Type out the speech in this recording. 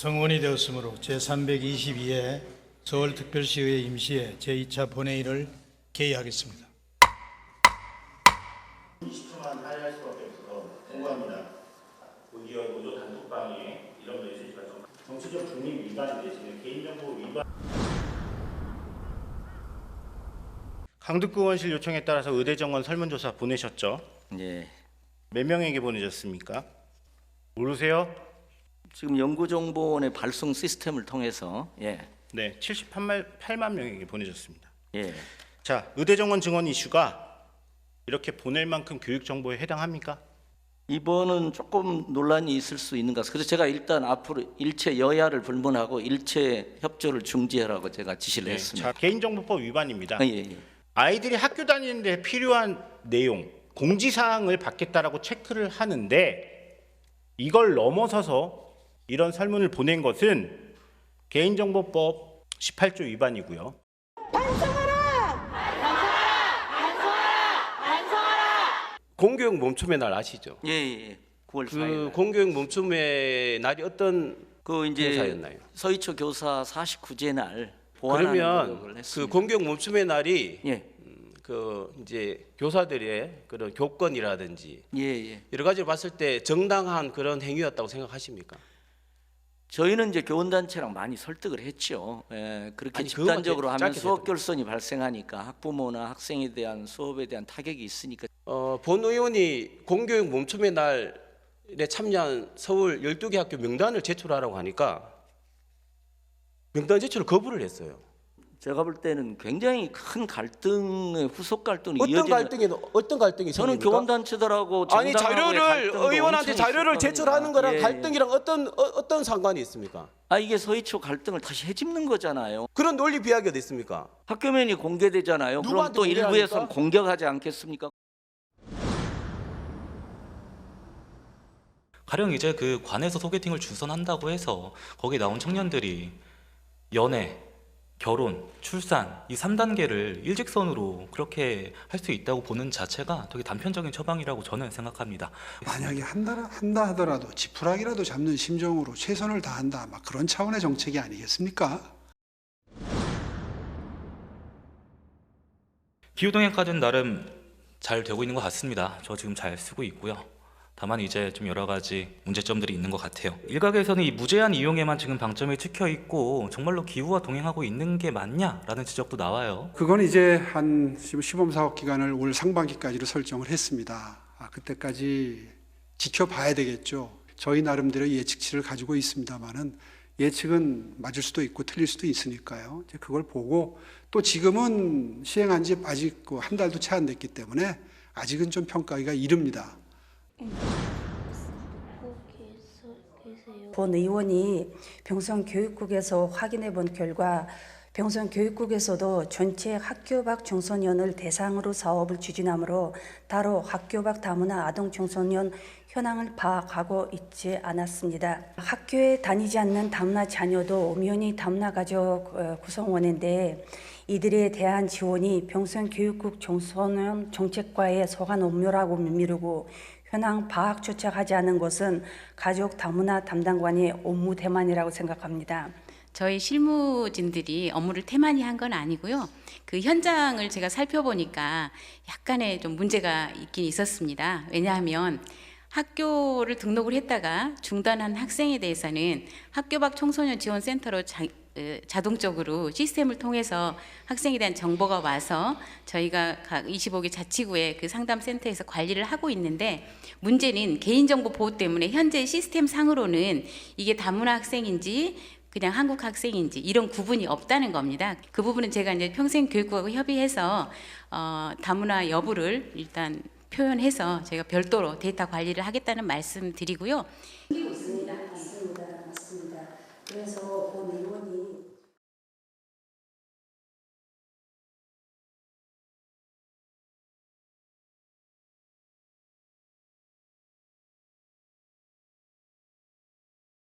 성원이 되었으므로 제322회 서울특별시의회 임시회 제2차 본회의를 개의하겠습니다. 20초만 할애할 수밖에 없어서 공고합니다. 의원 노조 단톡방에 이런 메시지가 좀 정치적 중립 위반 대신에 개인정보 위반 강북구 의원실 요청에 따라서 의대 정원 설문조사 보내셨죠? 예. 몇 명에게 보내셨습니까? 모르세요? 지금 연구정보원의 발송 시스템을 통해서 예. 네, 78만 8만 명에게 보내셨습니다. 예. 자, 의대 정원 증원 이슈가 이렇게 보낼 만큼 교육 정보에 해당합니까? 이번은 조금 논란이 있을 수 있는 것 같아서 그래서 제가 일단 앞으로 일체 여야를 불문하고 일체 협조를 중지하라고 제가 지시를 네, 했습니다. 자, 개인정보법 위반입니다. 아, 예, 예. 아이들이 학교 다니는데 필요한 내용, 공지사항을 받겠다라고 체크를 하는데 이걸 넘어서서 이런 설문을 보낸 것은 개인정보법 18조 위반이고요. 공교육 멈춤의 날 아시죠? 예, 예. 9월 그 4일. 공교육 멈춤의 날이 어떤 그 이제 행사였나요? 서희초 교사 49제 날 그러면 그. 공교육 멈춤의 날이 예. 그 이제 교사들의 그런 교권이라든지 예, 예. 여러 가지를 봤을 때 정당한 그런 행위였다고 생각하십니까? 저희는 이제 교원단체랑 많이 설득을 했죠. 예, 그렇게 아니, 집단적으로 하면 수업. 결손이 발생하니까 학부모나 학생에 대한 수업에 대한 타격이 있으니까 어, 본 의원이 공교육 멈춤의 날에 참여한 서울 12개 학교 명단을 제출하라고 하니까 명단 제출을 거부를 했어요. 제가 볼 때는 굉장히 큰 갈등의 후속 갈등이 어떤 이어지는 갈등이 어떤 갈등이 저는 생깁니까? 교원 단체들하고 아니 자료를 의원한테 자료를 제출하는. 거랑 예, 예. 갈등이랑 어떤 어, 어떤 상관이 있습니까? 아 이게 서희초 갈등을 다시 해집는 거잖아요. 그런 논리 비약이 어디 있습니까? 학교면이 공개되잖아요. 그럼 누구한테 또 일부에서는 공개합니까? 공격하지 않겠습니까? 가령 이제 그 관에서 소개팅을 주선한다고 해서 거기에 나온 청년들이 연애, 결혼, 출산 이 3단계를 일직선으로 그렇게 할 수 있다고 보는 자체가 되게 단편적인 처방이라고 저는 생각합니다. 만약에 한다, 한다 하더라도 지푸라기라도 잡는 심정으로 최선을 다한다 막 그런 차원의 정책이 아니겠습니까? 기후동행카드는 나름 잘 되고 있는 것 같습니다. 저 지금 잘 쓰고 있고요. 다만 이제 좀 여러 가지 문제점들이 있는 것 같아요. 일각에서는 이 무제한 이용에만 지금 방점이 찍혀 있고 정말로 기후와 동행하고 있는 게 맞냐라는 지적도 나와요. 그건 이제 한 시범 사업 기간을 올 상반기까지로 설정을 했습니다. 아, 그때까지 지켜봐야 되겠죠. 저희 나름대로 예측치를 가지고 있습니다만은 예측은 맞을 수도 있고 틀릴 수도 있으니까요. 이제 그걸 보고 또 지금은 시행한 지 아직 그한 달도 채 안 됐기 때문에 아직은 좀 평가하기가 이릅니다. 본 의원이 병성교육국에서 확인해 본 결과 병성교육국에서도 전체 학교 밖 청소년을 대상으로 사업을 추진하므로 따로 학교 밖 다문화 아동 청소년 현황을 파악하고 있지 않았습니다. 학교에 다니지 않는 다문화 자녀도 엄연히 다문화 가족 어, 구성원인데 이들에 대한 지원이 병성교육국 청소년 정책과의 소관 업무라고 미루고 현황 파악 조차 하지 않은 것은 가족 다문화 담당관의 업무 대만이라고 생각합니다. 저희 실무진들이 업무를 태만히 한 건 아니고요. 그 현장을 제가 살펴보니까 약간의 좀 문제가 있긴 있었습니다. 왜냐하면 학교를 등록을 했다가 중단한 학생에 대해서는 학교 밖 청소년 지원 센터로 자, 어, 자동적으로 시스템을 통해서 학생에 대한 정보가 와서 저희가 각 25개 자치구의 그 상담 센터에서 관리를 하고 있는데 문제는 개인정보 보호 때문에 현재 시스템 상으로는 이게 다문화 학생인지 그냥 한국 학생인지 이런 구분이 없다는 겁니다. 그 부분은 제가 이제 평생 교육국하고 협의해서 어, 다문화 여부를 일단 표현해서 제가 별도로 데이터 관리를 하겠다는 말씀 드리고요. 맞습니다. 맞습니다. 그래서 본 의원이